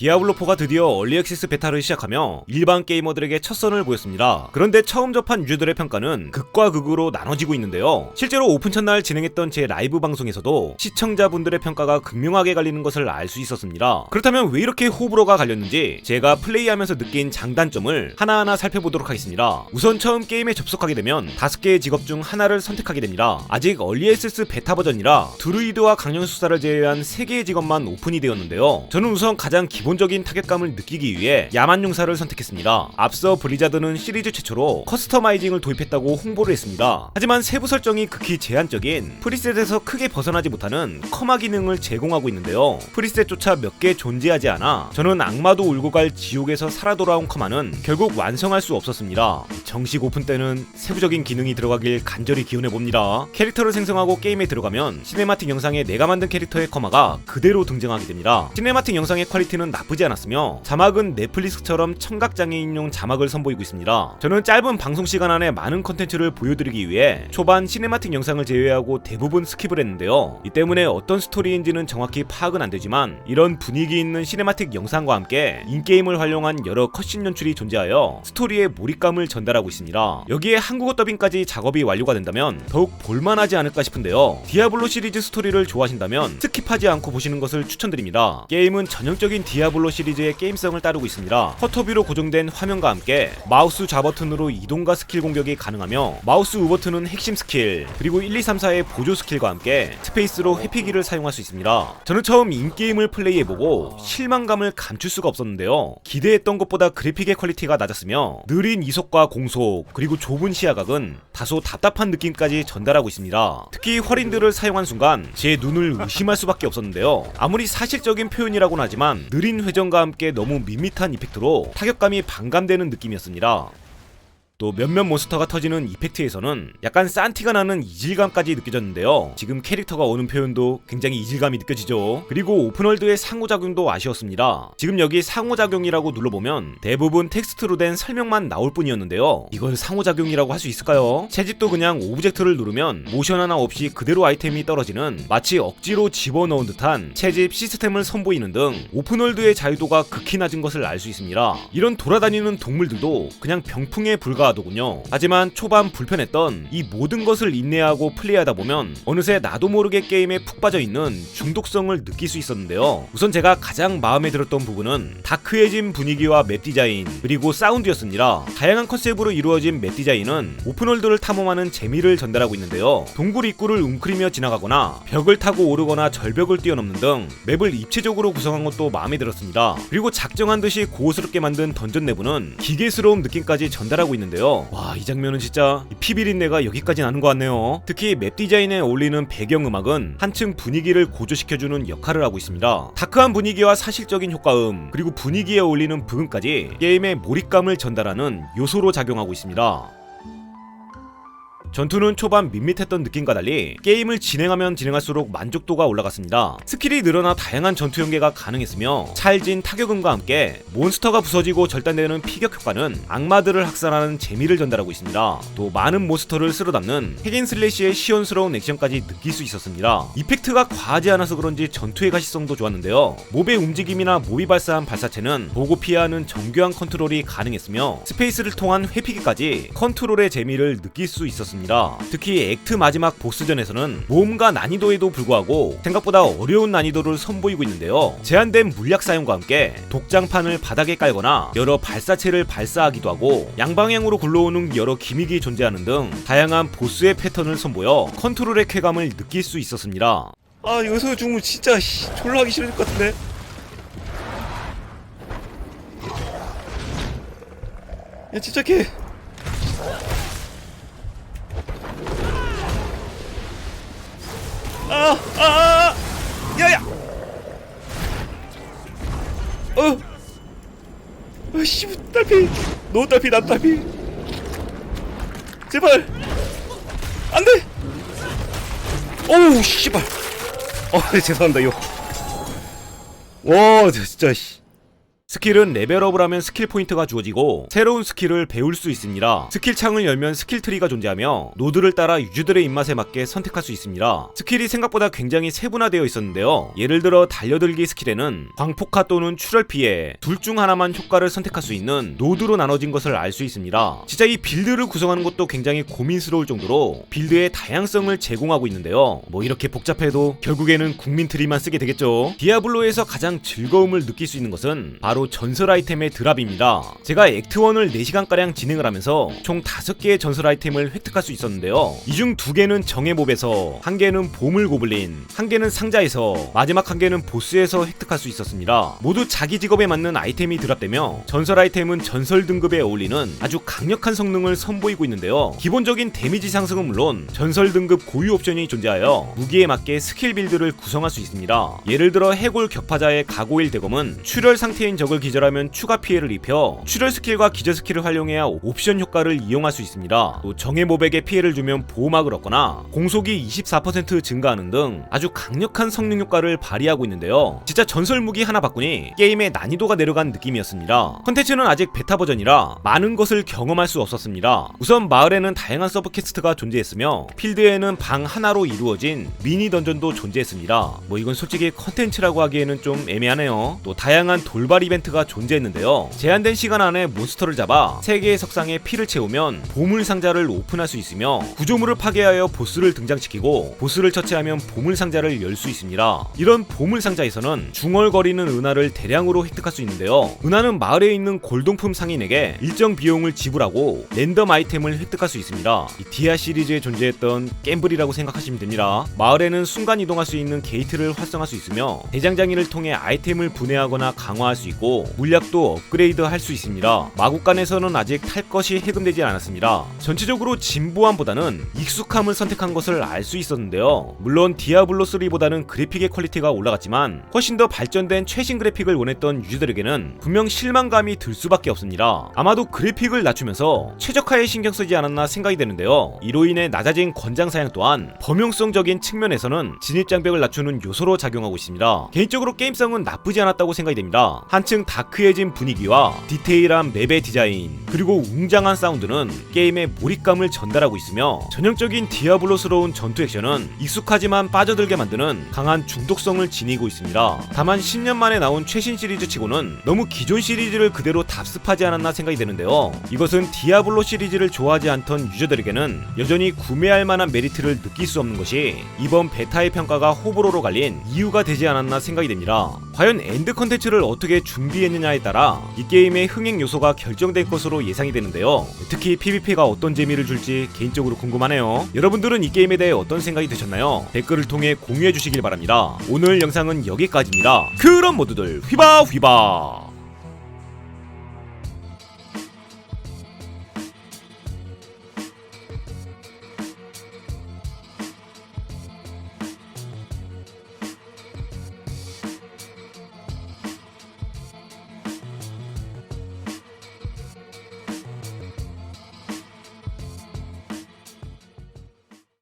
디아블로4가 드디어 얼리 액세스 베타를 시작하며 일반 게이머들에게 첫 선을 보였습니다. 그런데 처음 접한 유저들의 평가는 극과 극으로 나눠지고 있는데요. 실제로 오픈 첫날 진행했던 제 라이브 방송에서도 시청자분들의 평가가 극명하게 갈리는 것을 알 수 있었습니다. 그렇다면 왜 이렇게 호불호가 갈렸는지 제가 플레이하면서 느낀 장단점을 하나하나 살펴보도록 하겠습니다. 우선 처음 게임에 접속하게 되면 다섯 개의 직업 중 하나를 선택하게 됩니다. 아직 얼리 액세스 베타 버전이라 드루이드와 강령수사를 제외한 세 개의 직업만 오픈이 되었는데요. 저는 우선 가장 기본 적인 타격감을 느끼기 위해 야만용사를 선택했습니다. 앞서 블리자드는 시리즈 최초로 커스터마이징을 도입했다고 홍보를 했습니다. 하지만 세부 설정이 극히 제한적인 프리셋에서 크게 벗어나지 못하는 커마 기능을 제공하고 있는데요. 프리셋조차 몇 개 존재하지 않아 저는 악마도 울고 갈 지옥에서 살아 돌아온 커마는 결국 완성할 수 없었습니다. 정식 오픈 때는 세부적인 기능이 들어가길 간절히 기원해 봅니다. 캐릭터를 생성하고 게임에 들어가면 시네마틱 영상에 내가 만든 캐릭터의 커마가 그대로 등장하게 됩니다. 시네마틱 영상의 퀄리티는 나쁘지 않았으며 자막은 넷플릭스처럼 청각장애인용 자막을 선보이고 있습니다. 저는 짧은 방송 시간 안에 많은 컨텐츠를 보여드리기 위해 초반 시네마틱 영상을 제외하고 대부분 스킵을 했는데요. 이 때문에 어떤 스토리인지는 정확히 파악은 안 되지만 이런 분위기 있는 시네마틱 영상과 함께 인게임을 활용한 여러 컷신 연출이 존재하여 스토리에 몰입감을 전달하고 있습니다. 여기에 한국어 더빙까지 작업이 완료가 된다면 더욱 볼만하지 않을까 싶은데요. 디아블로 시리즈 스토리를 좋아하신다면 스킵하지 않고 보시는 것을 추천드립니다. 게임은 전형적인 디아블로 시리즈의 게임성을 따르고 있습니다. 커터뷰로 고정된 화면과 함께 마우스 좌버튼으로 이동과 스킬 공격이 가능하며 마우스 우버튼은 핵심 스킬 그리고 1, 2, 3, 4의 보조 스킬과 함께 스페이스로 회피기를 사용할 수 있습니다. 저는 처음 인게임을 플레이해보고 실망감을 감출 수가 없었는데요. 기대했던 것보다 그래픽의 퀄리티가 낮았으며 느린 이속과 공속 그리고 좁은 시야각은 다소 답답한 느낌까지 전달하고 있습니다. 특히 활인들을 사용한 순간 제 눈을 의심할 수밖에 없었는데요. 아무리 사실적인 표현이라고는 하지만 느린 회전과 함께 너무 밋밋한 이펙트로 타격감이 반감되는 느낌이었습니다. 또 몇몇 몬스터가 터지는 이펙트에서는 약간 산티가 나는 이질감까지 느껴졌는데요. 지금 캐릭터가 오는 표현도 굉장히 이질감이 느껴지죠. 그리고 오픈월드의 상호작용도 아쉬웠습니다. 지금 여기 상호작용이라고 눌러보면 대부분 텍스트로 된 설명만 나올 뿐이었는데요. 이걸 상호작용이라고 할 수 있을까요? 채집도 그냥 오브젝트를 누르면 모션 하나 없이 그대로 아이템이 떨어지는 마치 억지로 집어넣은 듯한 채집 시스템을 선보이는 등 오픈월드의 자유도가 극히 낮은 것을 알 수 있습니다. 이런 돌아다니는 동물들도 그냥 병풍에 불과 하더군요. 하지만 초반 불편했던 이 모든 것을 인내하고 플레이하다 보면 어느새 나도 모르게 게임에 푹 빠져 있는 중독성을 느낄 수 있었는데요. 우선 제가 가장 마음에 들었던 부분은 다크해진 분위기와 맵 디자인 그리고 사운드였습니다. 다양한 컨셉으로 이루어진 맵 디자인은 오픈월드를 탐험하는 재미를 전달하고 있는데요. 동굴 입구를 웅크리며 지나가거나 벽을 타고 오르거나 절벽을 뛰어넘는 등 맵을 입체적으로 구성한 것도 마음에 들었습니다. 그리고 작정한 듯이 고스럽게 만든 던전 내부는 기계스러운 느낌까지 전달하고 있는데요. 와, 이 장면은 진짜 피비린내가 여기까지 나는 것 같네요. 특히 맵 디자인에 어울리는 배경 음악은 한층 분위기를 고조시켜주는 역할을 하고 있습니다. 다크한 분위기와 사실적인 효과음, 그리고 분위기에 어울리는 부금까지 게임의 몰입감을 전달하는 요소로 작용하고 있습니다. 전투는 초반 밋밋했던 느낌과 달리 게임을 진행하면 진행할수록 만족도가 올라갔습니다. 스킬이 늘어나 다양한 전투 연계가 가능했으며 찰진 타격음과 함께 몬스터가 부서지고 절단되는 피격 효과는 악마들을 학살하는 재미를 전달하고 있습니다. 또 많은 몬스터를 쓸어담는 핵인 슬래시의 시원스러운 액션까지 느낄 수 있었습니다. 이펙트가 과하지 않아서 그런지 전투의 가시성도 좋았는데요. 몹의 움직임이나 몹이 발사한 발사체는 보고 피하는 정교한 컨트롤이 가능했으며 스페이스를 통한 회피기까지 컨트롤의 재미를 느낄 수 있었습니다. 특히 액트 마지막 보스전에서는 모험과 난이도에도 불구하고 생각보다 어려운 난이도를 선보이고 있는데요. 제한된 물약 사용과 함께 독장판을 바닥에 깔거나 여러 발사체를 발사하기도 하고 양방향으로 굴러오는 여러 기믹이 존재하는 등 다양한 보스의 패턴을 선보여 컨트롤의 쾌감을 느낄 수 있었습니다. 아 여기서 죽으면 진짜 씨, 졸라 하기 싫을 것 같은데 야 침착해 아, 아, 아, 아, 야야, 어, 아, 씨, 딸피, 너 딸피, 남 딸피, 제발, 안 돼, 어우, 씨발, 어, 죄송합니다, 요, 와, 진짜, 씨, 스킬은 레벨업을 하면 스킬 포인트가 주어지고 새로운 스킬을 배울 수 있습니다. 스킬 창을 열면 스킬 트리가 존재하며 노드를 따라 유저들의 입맛에 맞게 선택할 수 있습니다. 스킬이 생각보다 굉장히 세분화되어 있었는데요. 예를 들어 달려들기 스킬에는 광폭화 또는 출혈 피해 둘 중 하나만 효과를 선택할 수 있는 노드로 나눠진 것을 알 수 있습니다. 진짜 이 빌드를 구성하는 것도 굉장히 고민스러울 정도로 빌드의 다양성을 제공하고 있는데요. 뭐 이렇게 복잡해도 결국에는 국민 트리만 쓰게 되겠죠. 디아블로에서 가장 즐거움을 느낄 수 있는 것은 바로 전설 아이템의 드랍입니다. 제가 액트 1을 4시간가량 진행을 하면서 총 5개의 전설 아이템을 획득할 수 있었는데요. 이 중 2개는 정의 몹에서, 한 개는 보물 고블린, 한 개는 상자에서, 마지막 한 개는 보스에서 획득할 수 있었습니다. 모두 자기 직업에 맞는 아이템이 드랍되며 전설 아이템은 전설 등급에 어울리는 아주 강력한 성능을 선보이고 있는데요. 기본적인 데미지 상승은 물론 전설 등급 고유 옵션이 존재하여 무기에 맞게 스킬 빌드를 구성할 수 있습니다. 예를 들어 해골 격파자의 가고일 대검은 출혈 상태인 적을 기절하면 추가 피해를 입혀 출혈 스킬과 기절 스킬을 활용해야 옵션 효과를 이용할 수 있습니다. 또 정의 모백에 피해를 주면 보호막을 얻거나 공속이 24% 증가하는 등 아주 강력한 성능 효과를 발휘하고 있는데요. 진짜 전설 무기 하나 바꾸니 게임의 난이도가 내려간 느낌이었습니다. 컨텐츠는 아직 베타 버전이라 많은 것을 경험할 수 없었습니다. 우선 마을에는 다양한 서브 퀘스트가 존재했으며 필드에는 방 하나로 이루어진 미니 던전도 존재했습니다. 뭐 이건 솔직히 컨텐츠라고 하기에는 좀 애매하네요. 또 다양한 돌발 이벤트 가 존재했는데요. 제한된 시간 안에 몬스터를 잡아 세개의 석상에 피를 채우면 보물 상자를 오픈할 수 있으며 구조물을 파괴하여 보스를 등장시키고 보스를 처치하면 보물 상자를 열 수 있습니다. 이런 보물 상자에서는 중얼거리는 은하를 대량으로 획득할 수 있는데요. 은하는 마을에 있는 골동품 상인에게 일정 비용을 지불하고 랜덤 아이템을 획득할 수 있습니다. 이 디아 시리즈에 존재했던 겜블이라고 생각하시면 됩니다. 마을에는 순간 이동할 수 있는 게이트를 활성화할 수 있으며 대장장이를 통해 아이템을 분해하거나 강화할 수 있고 물약도 업그레이드 할 수 있습니다. 마국간에서는 아직 탈 것이 해금되지 않았습니다. 전체적으로 진보함보다는 익숙함을 선택한 것을 알 수 있었는데요. 물론 디아블로 3보다는 그래픽의 퀄리티가 올라갔지만 훨씬 더 발전된 최신 그래픽을 원했던 유저들에게는 분명 실망감이 들 수밖에 없습니다. 아마도 그래픽을 낮추면서 최적화에 신경 쓰지 않았나 생각이 되는데요. 이로 인해 낮아진 권장 사양 또한 범용성적인 측면에서는 진입 장벽을 낮추는 요소로 작용하고 있습니다. 개인적으로 게임성은 나쁘지 않았다고 생각이 됩니다. 한층 다크해진 분위기와 디테일한 맵의 디자인 그리고 웅장한 사운드는 게임의 몰입감을 전달하고 있으며 전형적인 디아블로스러운 전투 액션은 익숙하지만 빠져들게 만드는 강한 중독성을 지니고 있습니다. 다만 10년 만에 나온 최신 시리즈 치고는 너무 기존 시리즈를 그대로 답습하지 않았나 생각이 되는데요. 이것은 디아블로 시리즈를 좋아하지 않던 유저들에게는 여전히 구매할 만한 메리트를 느낄 수 없는 것이 이번 베타의 평가가 호불호로 갈린 이유가 되지 않았나 생각이 됩니다. 과연 엔드 컨텐츠를 어떻게 준비했느냐에 따라 이 게임의 흥행 요소가 결정될 것으로 예상이 되는데요. 특히 PVP가 어떤 재미를 줄지 개인적으로 궁금하네요. 여러분들은 이 게임에 대해 어떤 생각이 드셨나요? 댓글을 통해 공유해 주시길 바랍니다. 오늘 영상은 여기까지입니다. 그럼 모두들 휘바 휘바